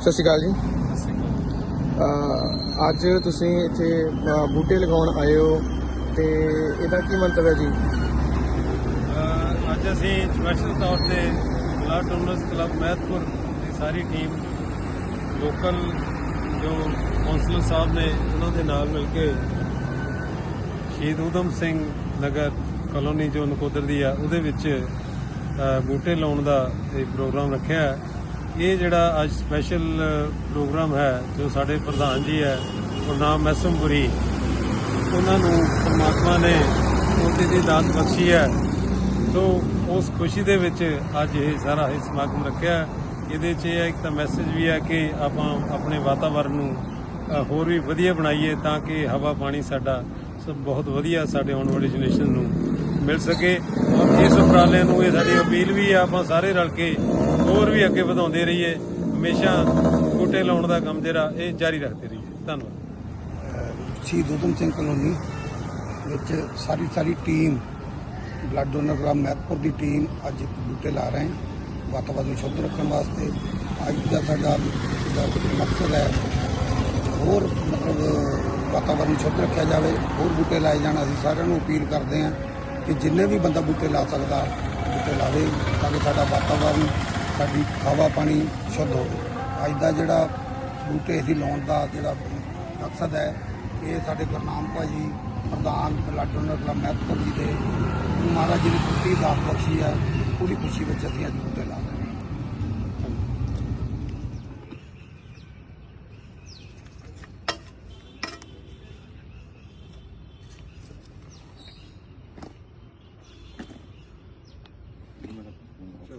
ਸਤਿ ਸ਼੍ਰੀ ਅਕਾਲ ਜੀ। ਅਹ ਅੱਜ ਤੁਸੀਂ ਇੱਥੇ, ਅਹ ਬੂਟੇ ਲਗਾਉਣ ਆਏ ਹੋ ਤੇ ਇਹਦਾ ਕੀ ਮੰਤਵ ਹੈ ਜੀ? ਅਹ ਅੱਜ ਅਸੀਂ ਸਪੈਸ਼ਲ ਤੌਰ ਤੇ ਬਲੱਡ ਡੋਨਰਸ ਕਲੱਬ ਮਹਿਤਪੁਰ ਦੀ ਸਾਰੀ ਟੀਮ ਲੋਕਲ ਜੋ ਕੌਂਸਲਰ ਸਾਹਿਬ ਨੇ ਉਹਨਾਂ ਦੇ ਨਾਲ ਮਿਲ ਕੇ ਸ਼ਹੀਦ ਊਧਮ ਸਿੰਘ ਨਗਰ ਕਲੋਨੀ ਜੋ ਨਕੋਦਰ ਦੀ ਆ, ਉਹਦੇ ਵਿੱਚ, ਅਹ ਬੂਟੇ ਲਾਉਣ ਦਾ ਇਹ ਪ੍ਰੋਗਰਾਮ ਰੱਖਿਆ ਹੈ। ਇਹ ਜਿਹੜਾ ਅੱਜ ਸਪੈਸ਼ਲ ਪ੍ਰੋਗਰਾਮ ਹੈ, ਜੋ ਸਾਡੇ ਪ੍ਰਧਾਨ ਜੀ ਹੈ ਗੁਰਨਾਮ ਮੈਸਮਪੁਰੀ ਉਹਨਾਂ ਨੂੰ ਪਰਮਾਤਮਾ ਨੇ ਉਹਦੀ ਦੀ ਦਾਤ ਬਖਸ਼ੀ ਹੈ। ਸੋ ਉਸ ਖੁਸ਼ੀ ਦੇ ਵਿੱਚ ਅੱਜ ਇਹ ਸਾਰਾ ਇਹ ਸਮਾਗਮ ਰੱਖਿਆ ਇਹਦੇ 'ਚ ਇਹ ਇੱਕ ਤਾਂ ਮੈਸੇਜ ਵੀ ਹੈ ਕਿ ਆਪਾਂ ਆਪਣੇ ਵਾਤਾਵਰਣ ਨੂੰ ਹੋਰ ਵੀ ਵਧੀਆ ਬਣਾਈਏ ਤਾਂ ਕਿ ਹਵਾ, ਪਾਣੀ ਸਾਡਾ ਸਭ ਬਹੁਤ ਵਧੀਆ ਸਾਡੇ ਆਉਣ ਵਾਲੀ ਜਨਰੇਸ਼ਨ ਨੂੰ ਮਿਲ ਸਕੇ। ਔਰ ਇਸ ਉਪਰਾਲੇ ਨੂੰ ਇਹ ਸਾਡੀ ਅਪੀਲ ਵੀ ਹੈ, ਆਪਾਂ ਸਾਰੇ ਰਲ ਕੇ ਹੋਰ ਵੀ ਅੱਗੇ ਵਧਾਉਂਦੇ ਰਹੀਏ। ਹਮੇਸ਼ਾ ਬੂਟੇ ਲਾਉਣ ਦਾ ਕੰਮ ਜਿਹੜਾ, ਇਹ ਜਾਰੀ ਰੱਖਦੇ ਰਹੀਏ। ਧੰਨਵਾਦ। ਸ਼ਹੀਦ ਊਧਮ ਸਿੰਘ ਕਲੋਨੀ ਵਿੱਚ ਸਾਰੀ ਸਾਰੀ team, blood donor club Mehatpur ਦੀ ਟੀਮ ਅੱਜ ਬੂਟੇ ਲਾ ਰਹੇ ਹਾਂ। ਵਾਤਾਵਰਨ ਨੂੰ ਸ਼ੁੱਧ ਰੱਖਣ ਵਾਸਤੇ ਅੱਜ ਦਾ ਸਾਡਾ ਮਕਸਦ ਹੈ ਹੋਰ ਮਤਲਬ ਵਾਤਾਵਰਨ ਨੂੰ ਸ਼ੁੱਧ ਰੱਖਿਆ ਜਾਵੇ, ਹੋਰ ਬੂਟੇ ਲਾਏ ਜਾਣ। ਅਸੀਂ ਸਾਰਿਆਂ ਨੂੰ ਅਪੀਲ ਕਰਦੇ ਹਾਂ ਕਿ ਜਿੰਨੇ ਵੀ ਬੰਦਾ ਬੂਟੇ ਲਾ ਸਕਦਾ, ਬੂਟੇ ਲਾਵੇ ਤਾਂ ਕਿ ਸਾਡਾ ਵਾਤਾਵਰਨ ਸਾਡੀ ਹਵਾ ਪਾਣੀ ਸ਼ੁੱਧ ਹੋਵੇ। ਅੱਜ ਦਾ ਜਿਹੜਾ ਬੂਟੇ ਅਸੀਂ ਲਾਉਣ ਦਾ ਜਿਹੜਾ ਮਕਸਦ ਹੈ, ਇਹ ਸਾਡੇ ਗੁਰਨਾਮ ਭਾਜੀ ਪ੍ਰਧਾਨ ਬਲੱਡ ਡੋਨਰ ਕਲੱਬ ਮਹਿਤਪੁਰ ਜੀ ਦੇ, ਗੁਰੂ ਮਹਾਰਾਜ ਜੀ ਦੀ ਪੁੱਤੀ ਦਾਤ ਬਖਸ਼ੀ ਹੈ, ਪੂਰੀ ਖੁਸ਼ੀ ਵਿੱਚ ਅਸੀਂ ਅੱਜ ਬੂਟੇ ਲਾ ਰਹੇ ਹਾਂ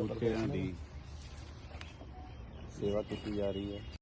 ਬੂਟਿਆਂ ਦੀ ਸੇਵਾ ਕੀਤੀ ਜਾ ਰਹੀ ਹੈ।